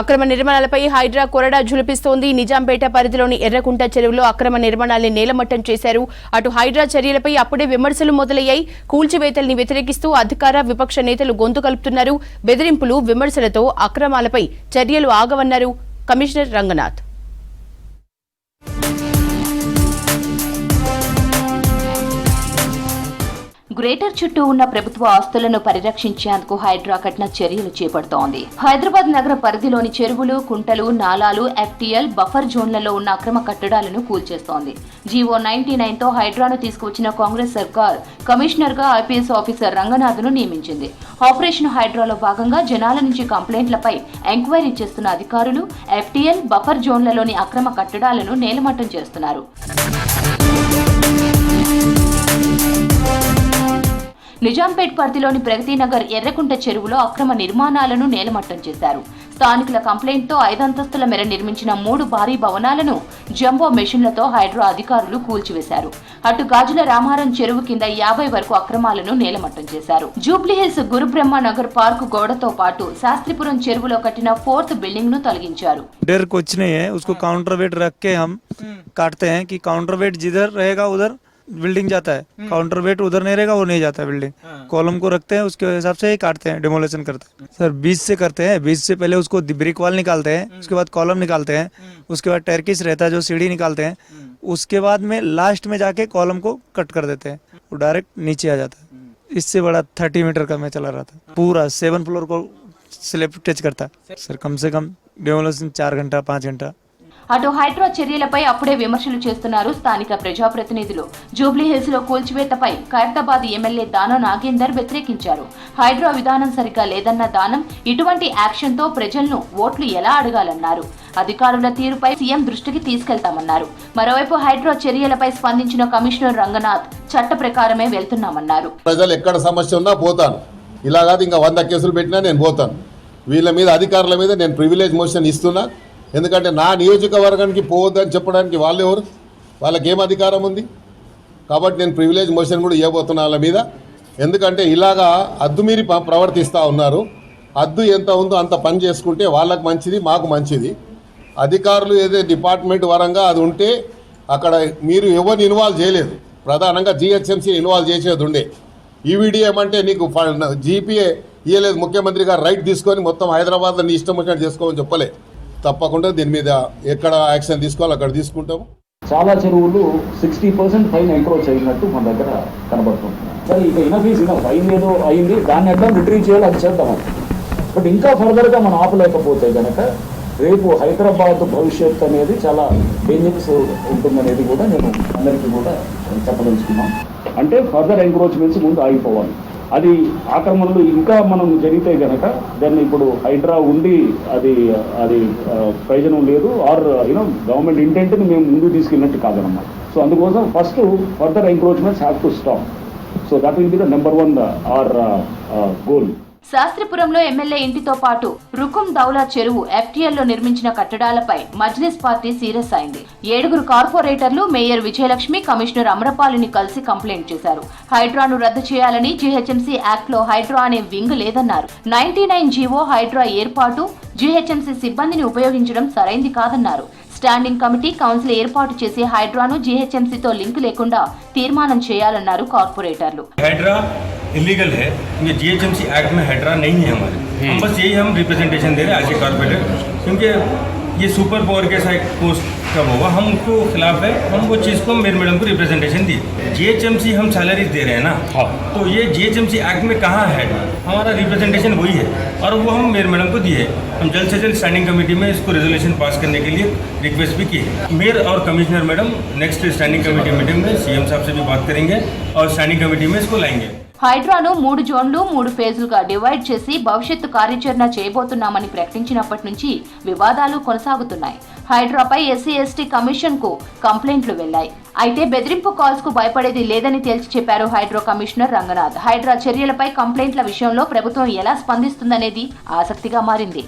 అక్రమ నిర్మాణాలపై హైడ్రా కొరడా జులిపిస్తోంది నిజాంపేట పరిధిలోని ఎర్రకుంట చెరువులో అక్రమ నిర్మాణాల్ని నేలమట్టం చేశారు. అటు హైడ్రా చర్యలపై అప్పుడే విమర్శలు మొదలయ్యాయి. కూల్చివేతల్ని వ్యతిరేకిస్తూ అధికార విపక్ష నేతలు గొంతు కలుపుతున్నారు. బెదిరింపులు విమర్శలతో అక్రమాలపై చర్యలు ఆగవన్నారు కమిషనర్ రంగనాథ్. గ్రేటర్ చుట్టూ ఉన్న ప్రభుత్వ ఆస్తులను పరిరక్షించేందుకు హైడ్రా కఠిన చర్యలు చేపడుతోంది. హైదరాబాద్ నగర పరిధిలోని చెరువులు కుంటలు నాలాలు ఎఫ్టీఎల్ బఫర్ జోన్లలో ఉన్న అక్రమ కట్టడాలను కూల్చేస్తోంది. జీవో నైన్టీ నైన్తో హైడ్రాను తీసుకువచ్చిన కాంగ్రెస్ సర్కార్ కమిషనర్గా ఐపీఎస్ ఆఫీసర్ రంగనాథ్ను నియమించింది. ఆపరేషన్ హైడ్రాలో భాగంగా జనాల నుంచి కంప్లైంట్లపై ఎంక్వైరీ చేస్తున్న అధికారులు ఎఫ్టీఎల్ బఫర్ జోన్లలోని అక్రమ కట్టడాలను నేలమట్టం చేస్తున్నారు. నిజాంపేట్ పరిధిలోని ప్రగతినగర్ ఎర్రకుంట చెరువులో అక్రమ నిర్మాణాలను నేలమట్టం చేశారు స్థానికుల కంప్లైంట్తో ఐదంతస్తుల మేర నిర్మించిన మూడు భారీ భవనాలను జంబో మెషిన్లతో హైడ్రో అధికారులు కూల్చివేశారు అటు గాజుల రామారం చెరువు కింద యాభై వరకు అక్రమాలను నేలమట్టం చేశారు జూబ్లీహిల్స్ గురుబ్రహ్మ నగర్ పార్కు గోడతో పాటు శాస్త్రిపురం చెరువులో కట్టిన ఫోర్త్ బిల్డింగ్ ను తొలగించారు डेर कुछ नहीं है उसको काउंटर वेट रख के हम काटते हैं कि काउंटर वेट जिधर रहेगा उधर बिल्डिंग जाता है। काउंटर वेट उधर नहीं रहेगा वो नहीं जाता है। बिल्डिंग कॉलम को रखते हैं उसके हिसाब से ही काटते हैं डिमोलेशन करते हैं। सर बीच से करते हैं बीच से पहले उसको ब्रिक वाल निकालते हैं उसके बाद कॉलम निकालते हैं उसके बाद टेरकिस रहता है जो सीढ़ी निकालते हैं उसके बाद में लास्ट में जाके कॉलम को कट कर देते हैं वो डायरेक्ट नीचे आ जाता है। इससे बड़ा थर्टी मीटर का मैं चला रहा था। पूरा सेवन फ्लोर को स्लेब टच करता। सर कम से कम डिमोलेशन चार घंटा पाँच घंटा। అటు హైడ్రో చర్యలపై అప్పుడే విమర్శలు చేస్తున్నారు స్థానిక ప్రజాప్రతినిధులు. జూబ్లీహిల్స్లో కూల్చివేతపై ఖైరతాబాద్ ఎమ్మెల్యే దానం నాగేందర్ వ్యతిరేకించారు. హైడ్రో విధానం సరిగ్గా లేదన్న దానం ఇటువంటి యాక్షన్తో ప్రజలను ఓట్లు ఎలా అడగాలన్నారు? అధికారుల తీరుపై సీఎం దృష్టికి తీసుకెళ్తామన్నారు. మరోవైపు హైడ్రో చర్యలపై స్పందించిన కమిషనర్ రంగనాథ్ చట్ట ప్రకారమే వెళ్తున్నామన్నారు. ప్రజలు ఎక్కడ సమస్య ఉన్నా పోతాను. ఇలా కాదు ఇంకా వంద కేసులు పెట్టినా నేను పోతాను. వీళ్ళ మీద అధికారుల మీద నేను ప్రివిలేజ్ మోషన్ ఇస్తున్నా. ఎందుకంటే నా నియోజకవర్గానికి పోవద్దని చెప్పడానికి వాళ్ళు ఎవరు? వాళ్ళకి ఏం అధికారం ఉంది? కాబట్టి నేను ప్రివిలేజ్ మోషన్ కూడా ఇవ్వబోతున్నా వాళ్ళ మీద. ఎందుకంటే ఇలాగా అద్దుమీరి ప్రవర్తిస్తూ ఉన్నారు. అద్దు ఎంత ఉందో అంత పని చేసుకుంటే వాళ్ళకి మంచిది మాకు మంచిది. అధికారులు ఏదో డిపార్ట్మెంట్ వరంగా అది ఉంటే అక్కడ మీరు ఎవరిని ఇన్వాల్వ్ చేయలేదు. ప్రధానంగా జిహెచ్ఎంసీ ఇన్వాల్వ్ చేసేది ఉండే. ఈవీడీ ఏమంటే నీకు జీపీఏ ఇవ్వలేదు ముఖ్యమంత్రి గారు రైట్ తీసుకొని మొత్తం హైదరాబాద్లో నీ ఇష్టం వచ్చినట్టు చేసుకోమని చెప్పలే. తప్పకుండా దీని మీద ఎక్కడ యాక్షన్ తీసుకోవాలి అక్కడ తీసుకుంటాము. చాలా చెరువులు సిక్స్టీ పర్సెంట్ ఫైన్ ఎంక్రోచ్ అయినట్టు మన దగ్గర కనబడుతుంది. సరే ఇక ఇనఫ్ ఈజ్ ఫైన్ ఏదో అయింది దాన్ని ఎట్లా రిట్రీవ్ చేయాలి అది చేద్దాం బట్ ఇంకా ఫర్దర్గా మనం ఆపలేకపోతే కనుక రేపు హైదరాబాద్ భవిష్యత్ అనేది చాలా డేంజరస్ ఉంటుందనేది కూడా నేను అందరికీ కూడా చెప్పదలుచుకున్నాం అంటే ఫర్దర్ ఎంక్రోచ్మెంట్స్ ముందు ఆగిపోవాలి. అది ఆక్రమణలు ఇంకా మనం జరిగితే గనక దాన్ని ఇప్పుడు హైడ్రా ఉండి అది అది ప్రయోజనం లేదు ఆర్ యూనో గవర్నమెంట్ ఇంటెంట్ని మేము ముందుకు తీసుకెళ్ళినట్టు కాదనమాట. సో అందుకోసం first further encroachments have to stop so that will be the number one our goal శాస్త్రిపురంలో MLA ఇంటితో పాటు రుకుం దౌలా చెరువు ఎఫ్టీఎల్లో నిర్మించిన కట్టడాలపై మజ్లిస్ పార్టీ సీరియస్ అయింది. ఏడుగురు కార్పొరేటర్లు మేయర్ విజయలక్ష్మి కమిషనర్ అమరపాలిని కలిసి కంప్లైంట్ చేశారు. హైడ్రాను రద్దు చేయాలని జీహెచ్ఎంసీ యాక్ట్లో హైడ్రా అనే వింగ్ లేదన్నారు. నైన్టీ నైన్ జీవో హైడ్రా ఏర్పాటు జీహెచ్ఎంసీ సిబ్బందిని ఉపయోగించడం సరైంది కాదన్నారు. స్టాండింగ్ కమిటీ కౌన్సిల్ ఏర్పాటు చేసి హైడ్రాను జీహెచ్ఎంసీతో లింక్ లేకుండా తీర్మానం చేయాలన్నారు కార్పొరేటర్లు. హైడ్రా इलीगल है क्योंकि जीएचएमसी एक्ट में हाइड्रा नहीं है हमारे। हम बस यही हम रिप्रेजेंटेशन दे रहे हैं एज ए कॉर्पोरेटर क्योंकि ये सुपर पावर के साथ पोस्ट कब होगा हम उनको खिलाफ है हम वो चीज़ को मेयर मैडम को रिप्रेजेंटेशन दिए जीएचएमसी हम सैलरी दे रहे हैं ना? हाँ। तो ये जीएचएमसी एक्ट में कहाँ है? हमारा रिप्रेजेंटेशन वही है और वो हम मेयर मैडम को दिए। हम जल्द से जल्द स्टैंडिंग कमेटी में इसको रेजोल्यूशन पास करने के लिए रिक्वेस्ट भी की है मेयर और commissioner madam next standing committee meeting में सीएम साहब से भी बात करेंगे और स्टैंडिंग कमेटी में इसको लाएँगे। హైడ్రాను మూడు జోన్లు మూడు ఫేజులుగా డివైడ్ చేసి భవిష్యత్తు కార్యాచరణ చేయబోతున్నామని ప్రకటించినప్పటి నుంచి వివాదాలు కొనసాగుతున్నాయి. హైడ్రాపై ఎస్సీ ఎస్టీ కమిషన్కు కంప్లైంట్లు వెళ్ళాయి అయితే బెదిరింపు కాల్స్కు భయపడేది లేదని తేల్చి చెప్పారు హైడ్రో కమిషనర్ రంగనాథ్. హైడ్రా చర్యలపై కంప్లైంట్ల విషయంలో ప్రభుత్వం ఎలా స్పందిస్తుందనేది ఆసక్తిగా మారింది.